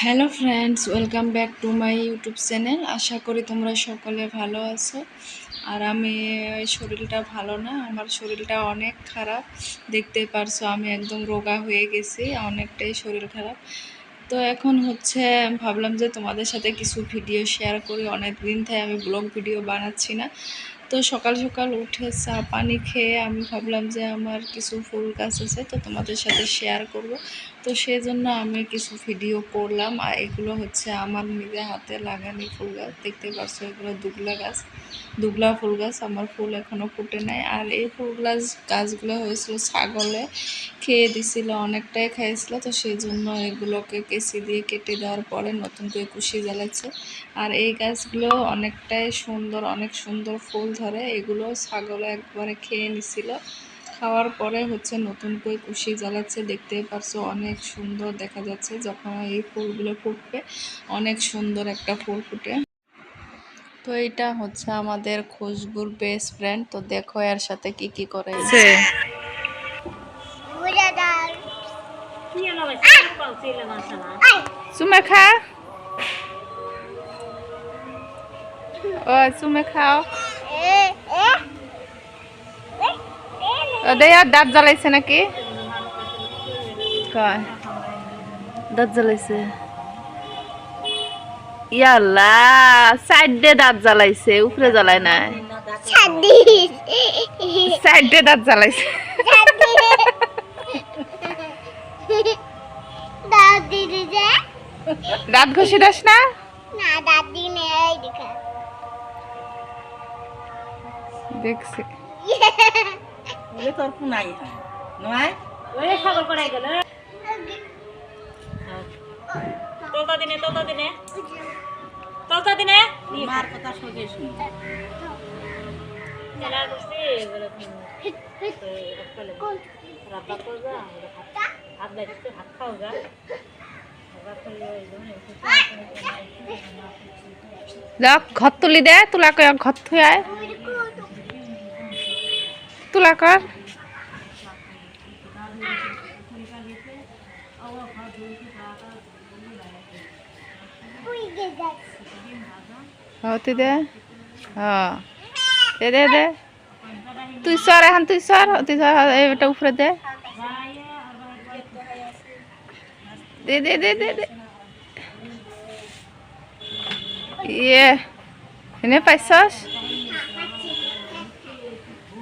Hello friends, welcome back to my YouTube channel. আশা করি তোমরা সকলে ভালো আছো। আর আমি শরীরটা ভালো না, আমার শরীরটা অনেক খারাপ। দেখতে পারছ, আমি একদম রোগা হয়ে গেছি, অনেকটাই শরীর খারাপ। তো এখন হচ্ছে, ভাবলাম যে তোমাদের সাথে কিছু ভিডিও শেয়ার করি। অনেক দিন থেকে আমি ব্লগ ভিডিও বানাচ্ছি না। তো সকাল সকাল উঠে চা পানি খেয়ে আমি ভাবলাম যে আমার কিছু ফুল গাছ আছে তো তোমাদের সাথে শেয়ার করব। তো সেই জন্য আমি কিছু ভিডিও করলাম আর এগুলো হচ্ছে আমার নিজে হাতে লাগানি ফুল গাছ। দেখতে পাচ্ছ এগুলো দুগলা গাছ। দুগলা ফুল গাছ, আমার ফুল এখনও ফুটে নাই। আর এই ফুল গাছ, গাছগুলো হয়েছিল ছাগলে। খেয়ে দিছিল, অনেকটাই খাইছিল। তো সেই জন্য এগুলোকে কেসি দিয়ে কেটে দেওয়ার পরে নতুন করে কুশি জ্বালাচ্ছে। আর এই গাছগুলো অনেকটাই সুন্দর, অনেক সুন্দর ফুল ধরে, এগুলো ছাগলে একবারে খেয়ে নিছিল। খাওয়ার পরে হচ্ছে নতুন করে কুশি জ্বালাচ্ছে দেখতে পারছ অনেক সুন্দর দেখা যাচ্ছে যখন এই ফুলগুলো ফুটবে, অনেক সুন্দর একটা ফুল ফুটে। তো এটা হচ্ছে আমাদের খুশবুর বেস্ট ফ্রেন্ড তো দেখো এর সাথে কি কি করে সুমে খা। ও সুমে খাও। দে আর দাঁত জ্বালাইছে নাকি? কয়? দাঁত জ্বালাইছে। ইয়াল্লা সাইডে দাঁত জ্বালাইছে উপরে জ্বালায় নাই। সাইডে দাঁত জ্বালাইছে। দাঁত ঘষে দাস না? দেখছি। তোর নাই নয়? ওই ছাগল করাই গেল। তোতা দিনে তোতা দিনে। তোতা দিনে? মার কথা সোজে শুনি। জেলা করছি রাব্বা করবা হাত লাগছে খাও গা। ঘর তুলি দে তুলা কয় ঘর থুই আয়। তুলা কর। দে। হ্যাঁ। দে দে দে। তুই সর এখন, তুই সর তুই সর এটা উপরে দে। দে দে দে দে দে। ইয়ে এনে পাইছস?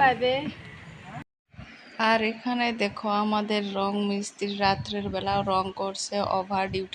পাবে। আর এখানে দেখো আমাদের রং মিস্ত্রি রাত্রের বেলা রং করছে ওভার ডিউটি